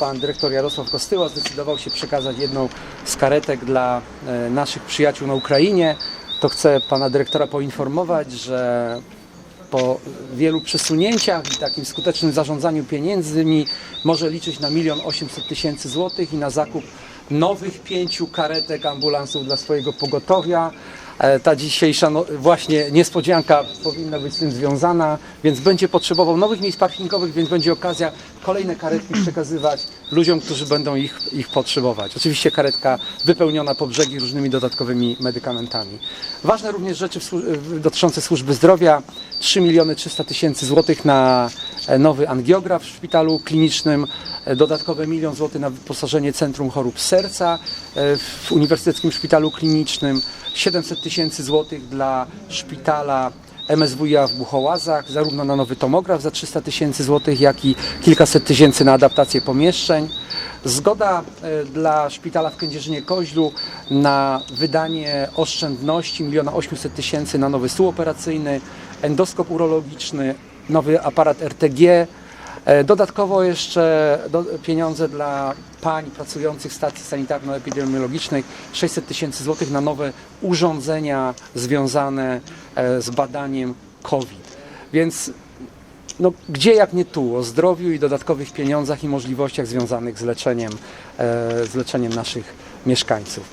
Pan dyrektor Jarosław Kostyła zdecydował się przekazać jedną z karetek dla e, naszych przyjaciół na Ukrainie. To chcę pana dyrektora poinformować, że po wielu przesunięciach i takim skutecznym zarządzaniu pieniędzmi może liczyć na milion osiemset tysięcy złotych i na zakup nowych pięciu karetek ambulansów dla swojego pogotowia. E, Ta dzisiejsza no, właśnie niespodzianka powinna być z tym związana, więc będzie potrzebował nowych miejsc parkingowych, więc będzie okazja kolejne karetki przekazywać ludziom, którzy będą ich, ich potrzebować. Oczywiście karetka wypełniona po brzegi różnymi dodatkowymi medykamentami. Ważne również rzeczy dotyczące służby zdrowia. 3 miliony 300 tysięcy złotych na nowy angiograf w szpitalu klinicznym, e, dodatkowe milion złotych na wyposażenie Centrum Chorób Serca e, w Uniwersyteckim Szpitalu Klinicznym, 700 tysięcy złotych dla szpitala MSWiA w Buchołazach, zarówno na nowy tomograf za 300 tysięcy złotych, jak i kilkaset tysięcy na adaptację pomieszczeń. Zgoda e, dla szpitala w Kędzierzynie-Koźlu na wydanie oszczędności 1 800 tysięcy na nowy stół operacyjny, endoskop urologiczny, nowy aparat RTG, E, Dodatkowo jeszcze pieniądze dla pań pracujących w stacji sanitarno-epidemiologicznej 600 tysięcy złotych na nowe urządzenia związane e, z badaniem COVID. Więc no, gdzie jak nie tu, o zdrowiu i dodatkowych pieniądzach i możliwościach związanych z leczeniem, e, z leczeniem naszych mieszkańców.